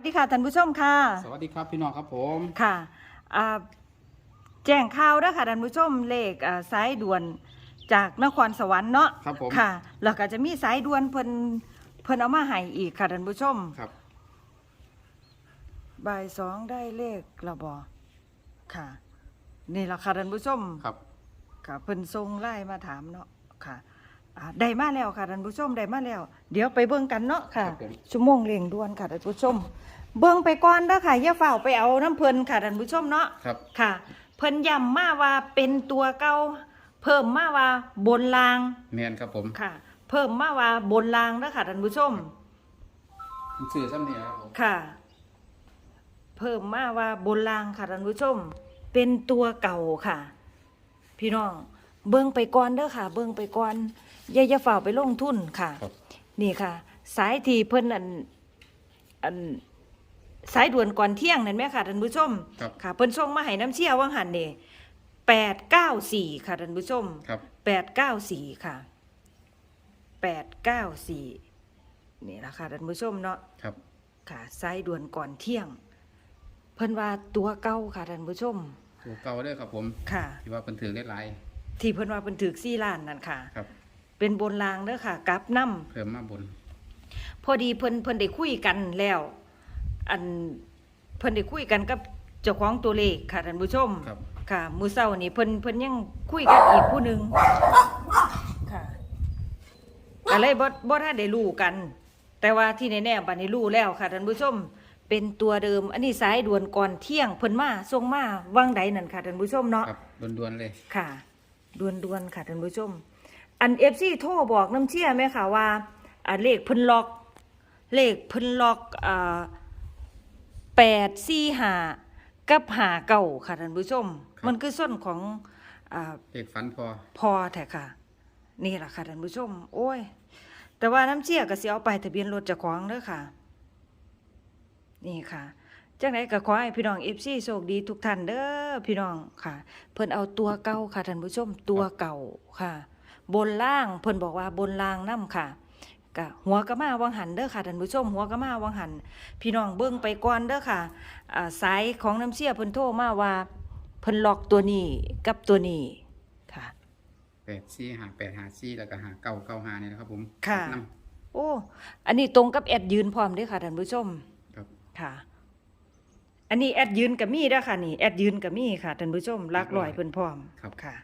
สวัสดีค่ะท่านผู้ชมค่ะ สวัสดีครับพี่น้องครับผมค่ะอ่าแจ้งข่าวแล้วค่ะท่านผู้ชมเลขอ่าสายด่วนจากนครสวรรค์เนาะครับผมค่ะแล้วก็จะมีสายด่วนเพิ่นเพิ่นเอามาให้อีกค่ะท่านผู้ชมครับ บ่ายสองได้เลขระบอค่ะ นี่ละค่ะท่านผู้ชมครับค่ะเพิ่นส่งไล่มาถามเนาะค่ะ อ่าได้มาแล้วค่ะท่านผู้ชมได้มาแล้ว เดี๋ยวไปเบิ่งกันเนาะค่ะ ครับผม ชั่วโมงเร่งด่วนค่ะท่านผู้ชม เบิ่งไปก่อนเด้อค่ะอย่าเฝ้าไปเอาน้ำเพิ่นค่ะท่านผู้ชมเนาะ ครับ ค่ะ เพิ่นย้ำมาว่าเป็นตัวเก่าเพิ่มมาว่าบนรางแมนครับผมค่ะ เพิ่มมาว่าบนรางเด้อค่ะท่านผู้ชม สื่อซ้ำเนี่ยครับผมค่ะ เพิ่มมาว่าบนรางค่ะท่านผู้ชม เป็นตัวเก่าค่ะ พี่น้อง เบิ่งไปก่อนเด้อค่ะ เบิ่งไปก่อนอ ย่าอย่าฝ่าไปลงทุนค่ะ ครับนี่ค่ะ สายที่เพิ่นอันอันสายด่วนก่อนเที่ยงนั่นไหมค่ะท่านผู้ชมครับ ค่ะเพิ่นส่งมาให้น้ำเชี่ยว่างหันนี่แปดเก้าสี่ค่ะท่านผู้ชม ครับ แปดเก้าสี่ค่ะแปดเก้าสี่นี่ละค่ะท่านผู้ชมเนาะครับ ค่ะสายด่วนก่อนเที่ยง เพิ่นว่าตัวเก่าค่ะท่านผู้ชมตัวเก่าเด้อครับผม ค่ะ ที่ว่าเป็นถือได้หลายที่เพิ่นว่าเพิ่นถือซี่ล้านนั่นค่ะ ครับ เป็นบนรางเด้อค่ะกลับนํเพิ่มมาบน พอดีเพิ่นเพิ่นได้คุยกันแล้ว อันเพิ่นได้คุยกันกับเจ้าของตัวเลขค่ะท่านผู้ชมครับ ค่ะมื้อเช้านี่เพิ่นเพิ่นยังคุยกับอีกผู้หนึงค่ะก็เลยบ่บ่ทันได้รู้กัน แต่ว่าที่แน่ๆบัดนี้รู้แล้วค่ะท่านผู้ชม เป็นตัวเดิม อันนี้สายด่วนก่อนเที่ยงเพิ่นมาส่งมาวังใดนั่นค่ะท่านผู้ชมเนาะครับด่วนๆเลย ค่ะดวนดวนๆค่ะท่านผู้ชม อันเอฟซีโทรบอกน้ำเชี่ยไหมค่ะว่าอ่าเลขเพิ่นล็อก เลขเพิ่นล็อกอ่าแปดสี่หากับหาเก่าค่ะท่านผู้ชม มันคือส่วนของอ่าเลขฝันพอพอแท้ค่ะ นี่แหละค่ะท่านผู้ชม โอ้ย แต่ว่าน้ำเชี่ยก็สิเอาไปทะเบียนรถเจะของเด้อค่ะ นี่ค่ะจังไดก็ขอให้พี่น้อง FC โชคดีทุกท่านเด้อพี่น้องค่ะ เพิ่นเอาตัวเก่าค่ะท่านผู้ชมตัวเก่าค่ะ บนล่างเพิ่นบอกว่าบนล่างนํค่ะกะหัวก็มาวังหันเด้อค่ะท่านผู้ชมหัวก็มาวังหัน พี่น้องเบิ่งไปก่อนเด้อค่ะอ่าสายของน้ำเชี่ยเพิ่นโทรมาว่าเพิ่นล็อกตัวนี้กับตัวนี้ค่ะแปดสี่หาแปดหาสี่แล้วก็หาเก้าเก้าหาเนี่ยนะครับผมค่ะนโอ้อันนี้ตรงกับแอดยืนพร้อมเด้วยค่ะท่านผู้ชมำครับค่ะ อันนี้แอดยืนกับมี่เด้อค่ะนี่แอดยืนกับมี่ค่ะท่านผู้ชมรักลอยเพิ่นพร้อมครับค่ะ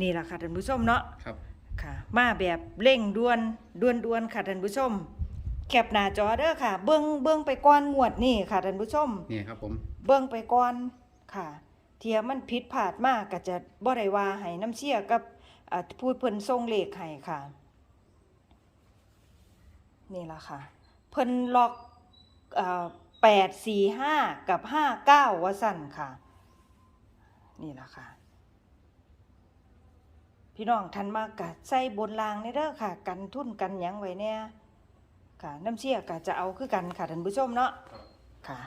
นี่ล่ะค่ะท่านผู้ชมเนาะครับ ค่ะ มาแบบเร่งด่วนด่วนด่วนๆค่ะท่านผู้ชม แคปหน้าจอเด้อค่ะ เบิ้งเบิ้งไปก่อนงวดนี่ค่ะท่านผู้ชม นี่ครับผมเบิ้งไปก่อนค่ะ เทียมันผิดพลาดมากก็จะบ่ได้ว่าให้น้ำเชี่ยกับอ่าผู้เพิ่นส่งเลขให้ค่ะ นี่ล่ะค่ะ เพิ่นล็อกแปดสี่ห้ากับห้าเก้าว่าสั่นค่ะ นี่ล่ะค่ะ พี่น้องทันมากกะใส่บนรางนี่เด้อค่ะ กันทุ่นกันยังไว้เนี่ยค่ะน้ำเชี่ยกะจะเอาคือกันค่ะท่านผู้ชมเนาะค่ะ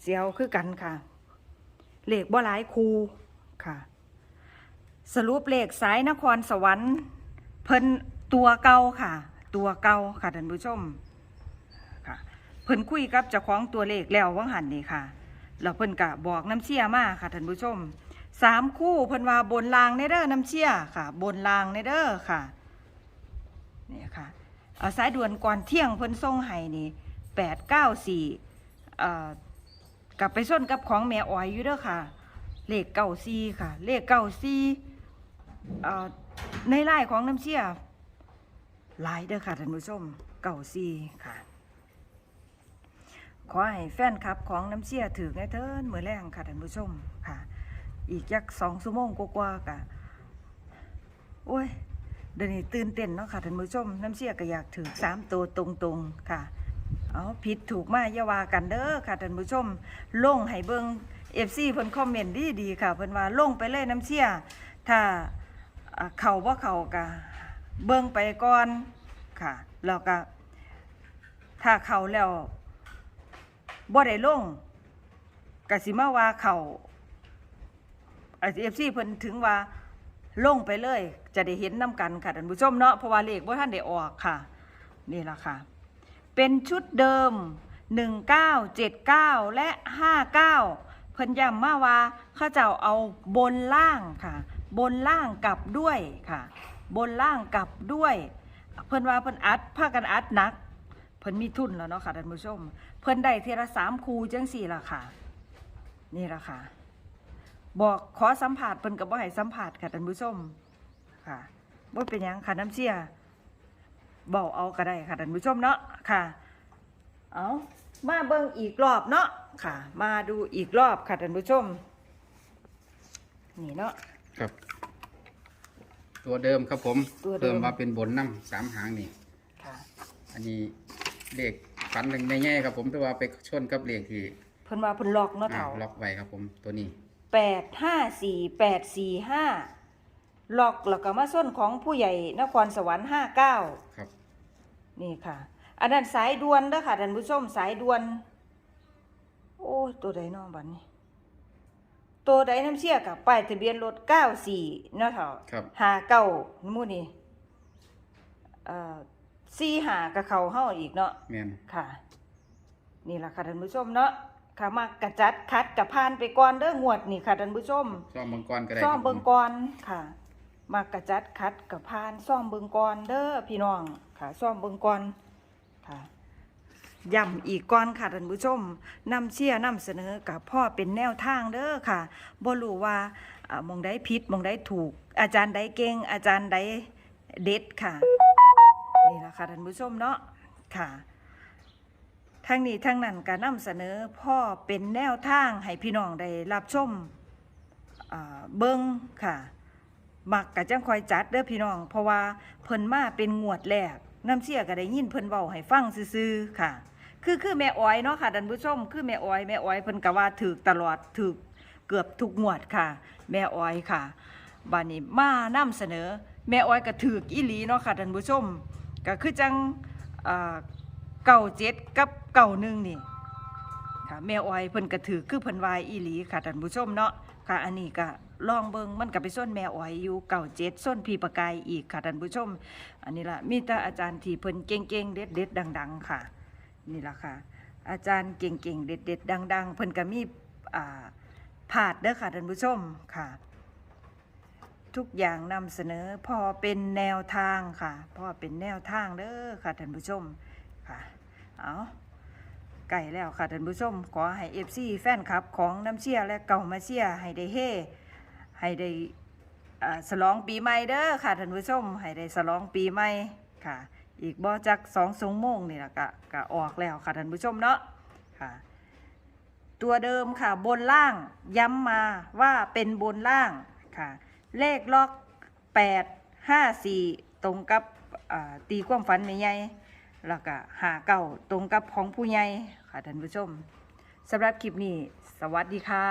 เสียวคือกันค่ะเลขบ่หลายคูค่ะ สรุปเลขสายนครสวรรค์ เพิ่นตัวเก่าค่ะ ตัวเก่าค่ะท่านผู้ชมค่ะเพิ่นคุยกับเจ้าของตัวเลขแล้วว่างหันนี่ค่ะแล้วเพิ่นกะบอกน้ำเชี่ยมาค่ะท่านผู้ชม สามคู่เพิ่นว่าบนรางในเด้อน้ำเชี่ยค่ะ บนรางในเด้อค่ะนี่ค่ะเอาสายด่วนก่อนเที่ยงเพิ่นส่งให้นี่แปดเก้าสี่กลับไปส้นกับของแม่อ้อยอยู่เด้อค่ะ เลขเก้าซีค่ะ เลขเก้าสี่ในไล่ของน้ำเชี่ยหลายเด้อค่ะท่านผู้ชมเก้าซีค่ะ ขอให้แฟนคลับของน้ำเชี่ยถือในเทินมือแรงค่ะท่านผู้ชมค่ะ อีกยักสองชั่วโมงกว่ากะโอ้ยเดี๋ยวนี้ตื่นเต้นเนาะค่ะท่านผู้ชมน้ำเชี่ยก็อยากถือสามตัวตรงๆค่ะเอาผิดถูกมาอย่าว่ากันเด้อค่ะท่านผู้ชมลงให้เบิ่ง FC เพิ่นคอมเมนต์ดีดีๆค่ะเพิ่นว่าลงไปเลยน้ำเชี่ยถ้าเข้าบ่าเข้าก็เบิ่งไปก่อนค่ะแล้วก็ถ้าเข้าแล้วบ่ได้ลงก็สิมาว่าเข้า เอฟซีเพิ่นถึงว่าลงไปเลย จะได้เห็นน้ำกันค่ะท่านผู้ชมเนาะเพราะว่าเลขบ่ทันได้ออกค่ะ นี่ละค่ะ เป็นชุดเดิม 1979 และ 59 เพิ่นย้ำมาว่าเขาเจ้าเอาบนล่างค่ะ บนล่างกลับด้วยค่ะ บนล่างกลับด้วย เพิ่นว่าเพิ่นอัดพากันอัดนัก เพิ่นมีทุนแล้วเนาะค่ะท่านผู้ชม เพิ่นได้เทยละสามคูจังสี่ละค่ะ นี่ละค่ะ บอกขอสัมผัสเพิ่นก็บ่ให้สัมผัสค่ะท่านผู้ชมค่ะบ่เป็นหยังค่ะน้ำเชี่ยเบาเอาก็ได้ค่ะท่านผู้ชมเนาะค่ะ เอามาเบิ่งอีกรอบเนาะค่ะ มาดูอีกรอบค่ะท่านผู้ชม นี่เนาะครับ ตัวเดิมครับผมตัวเดิม เพิ่มมาเป็นบนน้ำสามหางนี่ ค่ะ อันนี้เลขฝันในแง่ครับผมแต่ว่าไปชนกับเลขที่เพิ่นว่าเพิ่นล็อกเนาะอ่าเฒ่าล็อกไว้ครับผมตัวนี้ แปดห้าสี่แปดสี่ห้าล็อกแล้วก็มาส้นของผู้ใหญ่นครสวรรค์ห้าเก้าครับ นี่ค่ะ อันนั้นสายด่วนเด้อค่ะท่านผู้ชมสายด่วน โอ้ยตัวใดเน้องบัดนี้ ตัวใดน้ำเชี่ยกับป้ายทะเบียนรถเก้าสี่เนาะเถอะครับหาเก้าหมู่นี่เอ่อสี่หากับเขาเฮาอีกเนาะแม่นค่ะ นี่ล่ะค่ะท่านผู้ชมเนาะ ค่ะมากระจัดคัดกับพานไปก่อนเด้องวดนี่ค่ะท่านผู้ชมซ่อมมังกรก็ได้ซ่อมครับผเบิงมก่อนค่ะ มากระจัดคัดกับพานซ่อมเบิงก่อนเด้อพี่น้องค่ะซ่อมเบิงก่อนค่ะย้ำอีกก่อนค่ะท่านผู้ชมนำเชี่ยนำเสนอกับพ่อเป็นแนวทางเด้อค่ะบ่รู้ว่าอ่าหมองใดผิดหมองใดถูก อาจารย์ใดเก่งอาจารย์ใดเด็ดค่ะ นี่ล่ะค่ะท่านผู้ชมเนาะค่ะ ทั้งนี้ทั้งนั้นก็นำเสนอพ่อเป็นแนวทางให้พี่น้องได้รับชมอ่าเบิ้งค่ะมักกะจังคอยจัดเด้อพี่น้อง เพราะว่าเพิ่นมาเป็นงวดแรกน้ำเชี่ยก็ได้ยินเพิ่นเว้าให้ฟังซื่อๆค่ะ คือคือแม่อ้อยเนาะค่ะท่านผู้ชม คือแม่อ้อยแม่อ้อยเพิ่นก็ว่าถูกตลอดถูกเกือบทุกงวดค่ะ แม่อ้อยค่ะบัดนี้มานํเสนอ แม่อ้อยก็ถูกอีหลีเนาะค่ะท่านผู้ชมก็คือจังอ่า เก่าเจ็ดกับเก่าหนึ่งนี่ค่ะแม่อ้อยเพิ่นก็ถือคือเพิ่นวายอีหลีค่ะท่านผู้ชมเนาะค่ะอันนี้ก็ลองเบิงมันก็ไปส้นแม่อ้อยอยู่เก่าเจ็ดส้นพีประกายอีกค่ะท่านผู้ชม อันนี้ล่ะมีแต่อาจารย์ที่เพิ่นเก่งๆเด็ดๆดัง ๆ ค่ะ นี่ล่ะค่ะ อาจารย์เก่งๆเด็ดๆดัง ๆ เพิ่นก็มีอ่าผาดเด้อค่ะท่านผู้ชมค่ะทุกอย่างนำเสนอพอเป็นแนวทางค่ะ พอเป็นแนวทางเด้อค่ะท่านผู้ชมค่ะ เอาไก่แล้วค่ะท่านผู้ชม ขอให้เอฟซีแฟนคลับของน้ำเชียและเก่ามาเชียให้ได้เฮให้ได้อ่าฉลองปีใหม่เด้อค่ะท่านผู้ชม ให้ได้ฉลองปีใหม่ค่ะ อีกบ่จักสองสงโมงนี่ละก็ก็ออกแล้วค่ะท่านผู้ชมเนาะค่ะ ตัวเดิมค่ะบนล่างย้ำมาว่าเป็นบนล่างค่ะ เลขล็อกแปดห้าสี่ตรงกับตีความฝันไม่ใหญ่ แล้วก็หาเก่าตรงกับของผู้ใหญ่ค่ะท่านผู้ชมสำหรับคลิปนี้ สวัสดีค่ะ